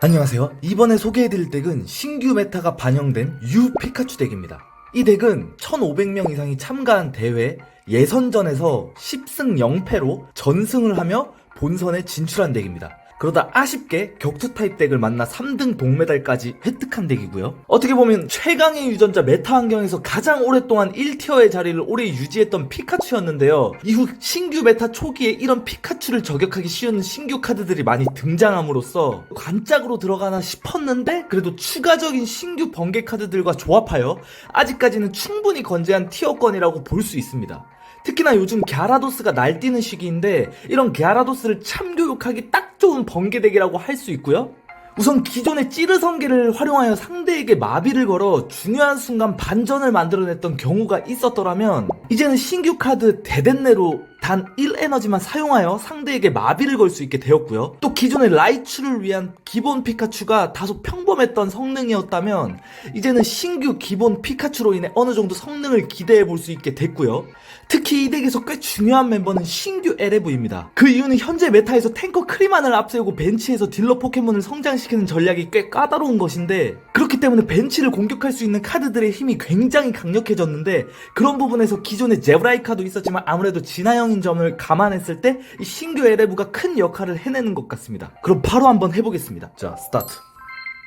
안녕하세요. 이번에 소개해드릴 덱은 신규 메타가 반영된 유 피카츄 덱입니다. 이 덱은 1500명 이상이 참가한 대회 예선전에서 10승 0패로 전승을 하며 본선에 진출한 덱입니다. 그러다 아쉽게 격투 타입 덱을 만나 3등 동메달까지 획득한 덱이고요. 어떻게 보면 최강의 유전자 메타 환경에서 가장 오랫동안 1티어의 자리를 오래 유지했던 피카츄였는데요. 이후 신규 메타 초기에 이런 피카츄를 저격하기 쉬운 신규 카드들이 많이 등장함으로써 관짝으로 들어가나 싶었는데 그래도 추가적인 신규 번개 카드들과 조합하여 아직까지는 충분히 건재한 티어권이라고 볼 수 있습니다. 특히나 요즘 갸라도스가 날뛰는 시기인데 이런 갸라도스를 참교육하기 딱 좋은 번개덱이라고 할 수 있고요. 우선 기존의 찌르성계를 활용하여 상대에게 마비를 걸어 중요한 순간 반전을 만들어냈던 경우가 있었더라면 이제는 신규 카드 대덴네로 단 1에너지만 사용하여 상대에게 마비를 걸 수 있게 되었고요. 또 기존의 라이츄를 위한 기본 피카츄가 다소 평범했던 성능이었다면 이제는 신규 기본 피카츄로 인해 어느 정도 성능을 기대해 볼 수 있게 됐고요. 특히 이 덱에서 꽤 중요한 멤버는 신규 LF입니다. 그 이유는 현재 메타에서 탱커 크리만을 앞세우고 벤치에서 딜러 포켓몬을 성장시키는 전략이 꽤 까다로운 것인데 그렇기 때문에 벤치를 공격할 수 있는 카드들의 힘이 굉장히 강력해졌는데 그런 부분에서 기존의 제브라이카도 있었지만 아무래도 진화형인 점을 감안했을 때 이 신규 LF가 큰 역할을 해내는 것 같습니다. 그럼 바로 한번 해보겠습니다. 자, 스타트.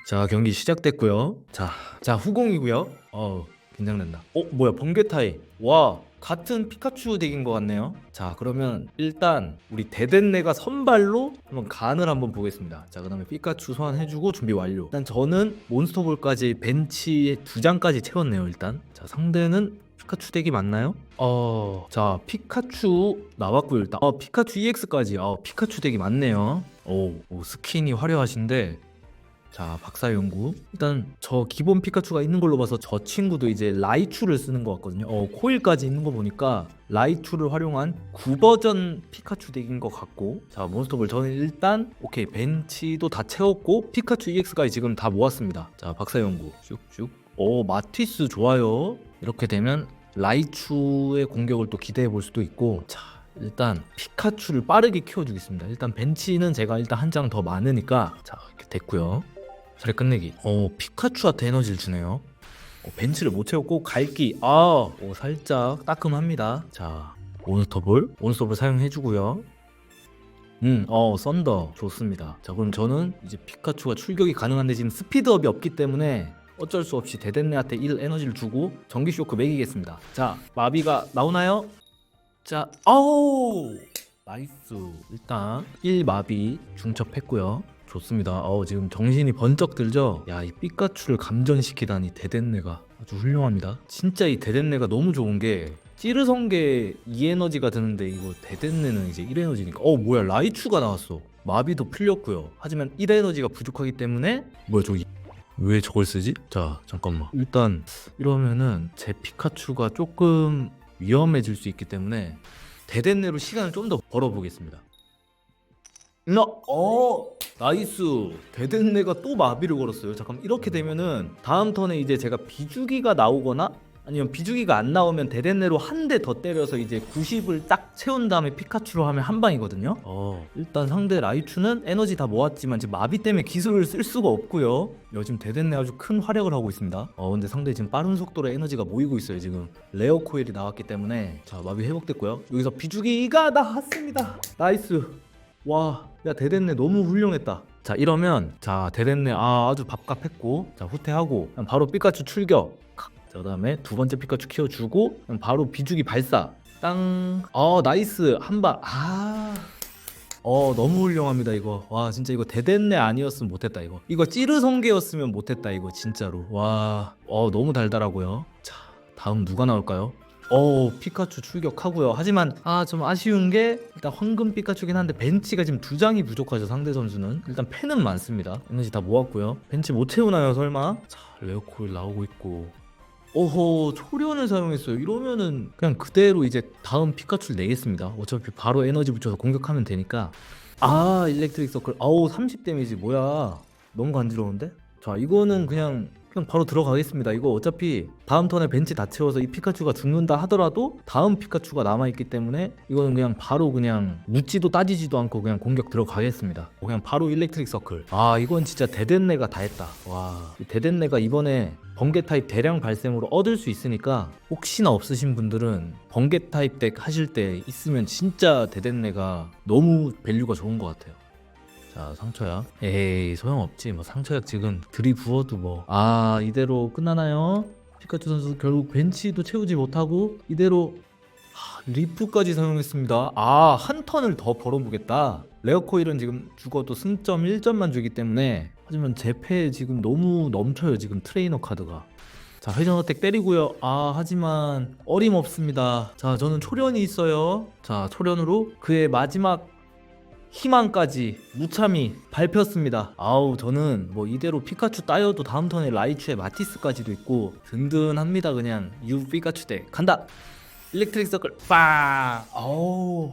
자 경기 시작됐고요. 자, 자 후공이고요. 어 긴장된다. 어 뭐야 번개 타이. 와 같은 피카츄 덱인 것 같네요. 자 그러면 일단 우리 데덴네가 선발로 한번 간을 한번 보겠습니다. 자 그다음에 피카츄 소환해주고 준비 완료. 일단 저는 몬스터볼까지 벤치에 두 장까지 채웠네요. 일단 자 상대는 피카츄 덱이 맞나요? 어, 자 피카츄 나왔고요. 일단 어 피카츄 EX까지. 어 피카츄 덱이 맞네요. 오, 오 스킨이 화려하신데 자 박사 연구. 일단 저 기본 피카츄가 있는 걸로 봐서 저 친구도 이제 라이츄를 쓰는 것 같거든요. 어 코일까지 있는 거 보니까 라이츄를 활용한 9버전 피카츄 덱인 것 같고. 자 몬스터볼 저는 일단 오케이 벤치도 다 채웠고 피카츄 EX까지 지금 다 모았습니다. 자 박사 연구. 쭉쭉 오 마티스 좋아요. 이렇게 되면 라이츄의 공격을 또 기대해 볼 수도 있고. 자 일단 피카츄를 빠르게 키워주겠습니다. 일단 벤치는 제가 일단 한 장 더 많으니까. 자 이렇게 됐고요 차례 끝내기. 어 피카츄한테 에너지를 주네요. 어, 벤치를 못 채웠고 갈기. 아, 오, 살짝 따끔합니다. 자, 몬스터볼, 몬스터볼 사용해주고요. 음, 어, 썬더 좋습니다. 자, 그럼 저는 이제 피카츄가 출격이 가능한데 지금 스피드업이 없기 때문에 어쩔 수 없이 데덴네한테 1 에너지를 주고 전기 쇼크 매기겠습니다. 자, 마비가 나오나요? 자, 아우, 나이스. 일단 1 마비 중첩했고요. 좋습니다. 어 지금 정신이 번쩍 들죠? 야, 이 피카츄를 감전시키다니 데덴네가 아주 훌륭합니다. 진짜 이 데덴네가 너무 좋은 게 찌르성게 2에너지가 드는데 이거 데덴네는 이제 1에너지니까 어 뭐야 라이츄가 나왔어. 마비도 풀렸고요. 하지만 1에너지가 부족하기 때문에 뭐야 저기 왜 저걸 쓰지? 자 잠깐만 일단 이러면은 제 피카츄가 조금 위험해질 수 있기 때문에 데덴네로 시간을 좀 더 벌어보겠습니다. 나, 어, 나이스. 데덴네가 또 마비를 걸었어요. 잠깐 이렇게 되면은 다음 턴에 이제 제가 비주기가 나오거나 아니면 비주기가 안 나오면 데덴네로 한 대 더 때려서 이제 90을 딱 채운 다음에 피카츄로 하면 한 방이거든요. 어, 일단 상대 라이츄는 에너지 다 모았지만 지금 마비 때문에 기술을 쓸 수가 없고요. 요즘 데덴네 아주 큰 활약을 하고 있습니다. 어, 근데 상대 지금 빠른 속도로 에너지가 모이고 있어요. 지금 레어 코일이 나왔기 때문에 자 마비 회복됐고요. 여기서 비주기가 나왔습니다. 나이스. 와, 야 대댄네 너무 훌륭했다. 자 이러면 자 대댄네 아 아주 밥값했고 자 후퇴하고 그냥 바로 피카츄 출격. 칵. 자 그다음에 두 번째 피카츄 키워주고 그냥 바로 비주기 발사. 땅. 어 나이스 한 방. 아. 어 너무 훌륭합니다 이거 와 진짜 이거 대댄네 아니었으면 못했다 이거 이거 찌르성게였으면 못했다 이거 진짜로 와 어 너무 달달하고요 자 다음 누가 나올까요 어 피카츄 출격하고요. 하지만 아 좀 아쉬운 게 일단 황금 피카츄긴 한데 벤치가 지금 두 장이 부족하죠 상대 선수는 일단 펜은 많습니다. 에너지 다 모았고요. 벤치 못 채우나요 설마? 자 레오코일 나오고 있고. 오호 초련을 사용했어요. 이러면은 그냥 그대로 이제 다음 피카츄를 내겠습니다. 어차피 바로 에너지 붙여서 공격하면 되니까. 아 일렉트릭 서클 아우 30 데미지 뭐야 너무 간지러운데? 자 이거는 그냥 그냥 바로 들어가겠습니다. 이거 어차피 다음 턴에 벤치 다 채워서 이 피카츄가 죽는다 하더라도 다음 피카츄가 남아있기 때문에 이거는 그냥 바로 그냥 묻지도 따지지도 않고 그냥 공격 들어가겠습니다. 그냥 바로 일렉트릭 서클. 아 이건 진짜 대댄내가 다 했다. 와 대댄내가 이번에 번개 타입 대량 발생으로 얻을 수 있으니까 혹시나 없으신 분들은 번개 타입 덱 하실 때 있으면 진짜 대댄내가 너무 밸류가 좋은 것 같아요. 자 상처약 에이 소용없지. 뭐 상처약 지금 들이부어도 뭐. 아 이대로 끝나나요? 피카츄 선수 결국 벤치도 채우지 못하고 이대로 하, 리프까지 사용했습니다. 아 한 턴을 더 벌어보겠다. 레어코일은 지금 죽어도 승점 1점만 주기 때문에 하지만 제패 지금 너무 넘쳐요 지금 트레이너 카드가. 자 회전 어택 때리고요. 아 하지만 어림없습니다. 자 저는 초련이 있어요. 자 초련으로 그의 마지막 희망까지 무참히 밟혔습니다. 아우 저는 뭐 이대로 피카츄 따여도 다음 턴에 라이츄에 마티스까지도 있고 든든합니다 그냥 유 피카츄 대 간다. 일렉트릭 서클 빵. 아우.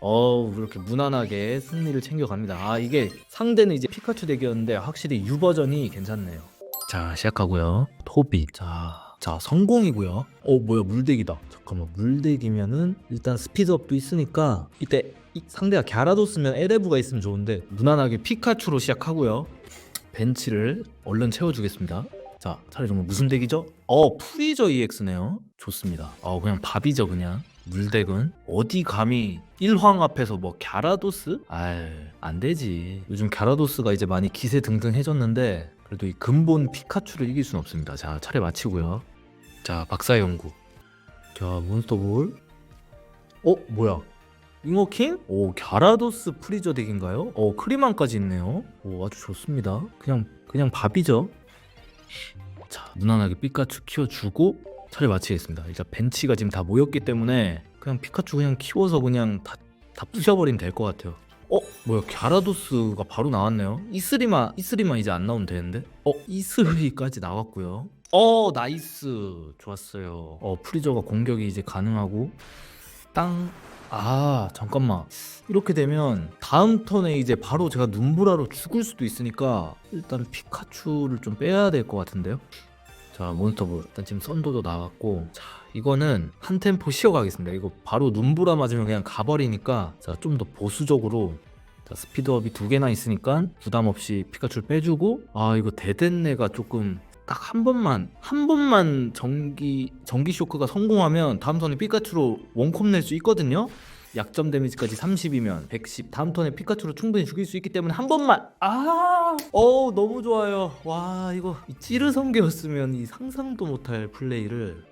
어우 이렇게 무난하게 승리를 챙겨갑니다. 아 이게 상대는 이제 피카츄 덱이었는데 확실히 U 버전이 괜찮네요. 자 시작하고요. 토비. 자. 자 성공이고요. 어 뭐야 물덱이다. 잠깐만 물덱이면은 일단 스피드업도 있으니까 이때 이 상대가 갸라도스면 에레브가 있으면 좋은데 무난하게 피카츄로 시작하고요. 벤치를 얼른 채워주겠습니다. 자 차라리 정말 무슨 덱이죠? 어 프리저 EX네요. 좋습니다. 어 그냥 밥이죠 그냥. 물덱은 어디 감히 1황 앞에서 뭐 갸라도스? 아유 안 되지. 요즘 갸라도스가 이제 많이 기세 등등해졌는데 그래도 이 근본 피카츄를 이길 수는 없습니다. 자 차례 마치고요. 자 박사의 연구. 자 몬스터볼. 어 뭐야? 잉어킹? 오 갸라도스 프리저 덱인가요? 어 크리만까지 있네요. 오 아주 좋습니다. 그냥 그냥 밥이죠. 자 무난하게 피카츄 키워주고 차례 마치겠습니다. 일단 벤치가 지금 다 모였기 때문에 그냥 피카츄 그냥 키워서 그냥 다, 다 부셔버리면 될 것 같아요. 어 뭐야 갸라도스가 바로 나왔네요. 이스리마 이스리마 이제 안 나오면 되는데? 어 이스리까지 나왔고요. 어 나이스 좋았어요. 어 프리저가 공격이 이제 가능하고 땅. 아 잠깐만. 이렇게 되면 다음 턴에 이제 바로 제가 눈보라로 죽을 수도 있으니까 일단 피카츄를 좀 빼야 될 것 같은데요. 자 몬스터볼. 일단 지금 썬도도 나왔고. 자 이거는 한 템포 쉬어가겠습니다. 이거 바로 눈보라 맞으면 그냥 가버리니까 자 좀 더 보수적으로 자 스피드업이 두 개나 있으니까 부담 없이 피카츄를 빼주고 아 이거 데덴네가 조금 딱 한 번만 한 번만 전기 전기 쇼크가 성공하면 다음 턴에 피카츄로 원콤 낼 수 있거든요 약점 데미지까지 30이면 110 다음 턴에 피카츄로 충분히 죽일 수 있기 때문에 한 번만 아, 어 너무 좋아요. 와 이거 이 찌르 성계였으면 이 상상도 못할 플레이를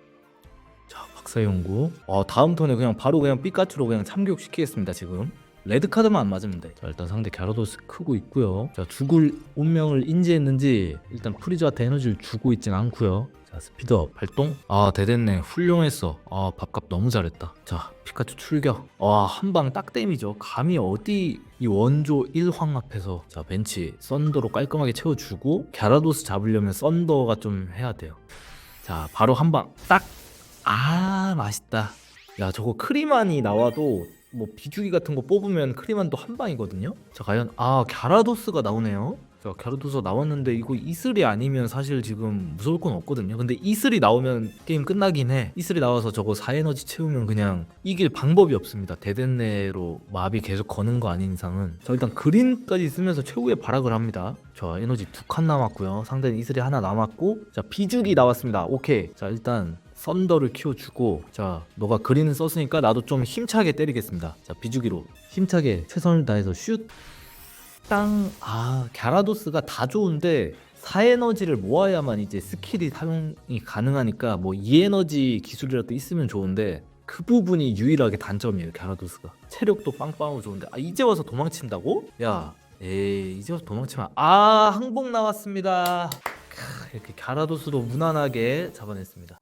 자 박사 연구. 어 다음 턴에 그냥 바로 그냥 피카츄로 그냥 참교육 시키겠습니다 지금. 레드 카드만 안 맞으면 돼. 자 일단 상대 갸라도스 크고 있고요. 자 죽을 운명을 인지했는지 일단 프리저한테 에너지를 주고 있진 않고요. 자 스피드업 발동. 아 대됐네 훌륭했어. 아 밥값 너무 잘했다. 자 피카츄 출격. 와한방 딱 데미죠. 감히 어디 이 원조 1황 앞에서. 자 벤치 썬더로 깔끔하게 채워주고 갸라도스 잡으려면 썬더가 좀 해야 돼요. 자 바로 한 방. 딱! 아 맛있다. 야 저거 크리만이 나와도 뭐 비주기 같은 거 뽑으면 크리만도 한 방이거든요 자 과연 아 갸라도스가 나오네요 자, 갸르도서 나왔는데 이거 이슬이 아니면 사실 지금 무서울 건 없거든요. 근데 이슬이 나오면 게임 끝나긴 해. 이슬이 나와서 저거 4에너지 채우면 그냥 이길 방법이 없습니다. 대댄내로 마비 계속 거는 거 아닌 이상은. 자, 일단 그린까지 쓰면서 최후의 발악을 합니다. 자, 에너지 두 칸 남았고요. 상대는 이슬이 하나 남았고 자, 비주기 나왔습니다. 오케이. 자, 일단 썬더를 키워주고 자 너가 그린을 썼으니까 나도 좀 힘차게 때리겠습니다 자 비주기로 힘차게 최선을 다해서 슛 땅, 아, 갸라도스가 다 좋은데 4에너지를 모아야만 이제 스킬이 사용이 가능하니까 뭐 2에너지 기술이라도 있으면 좋은데 그 부분이 유일하게 단점이에요, 갸라도스가. 체력도 빵빵하고 좋은데 아, 이제 와서 도망친다고? 야, 에이, 이제 와서 도망치면 아, 항복 나왔습니다. 크, 이렇게 갸라도스도 무난하게 잡아냈습니다.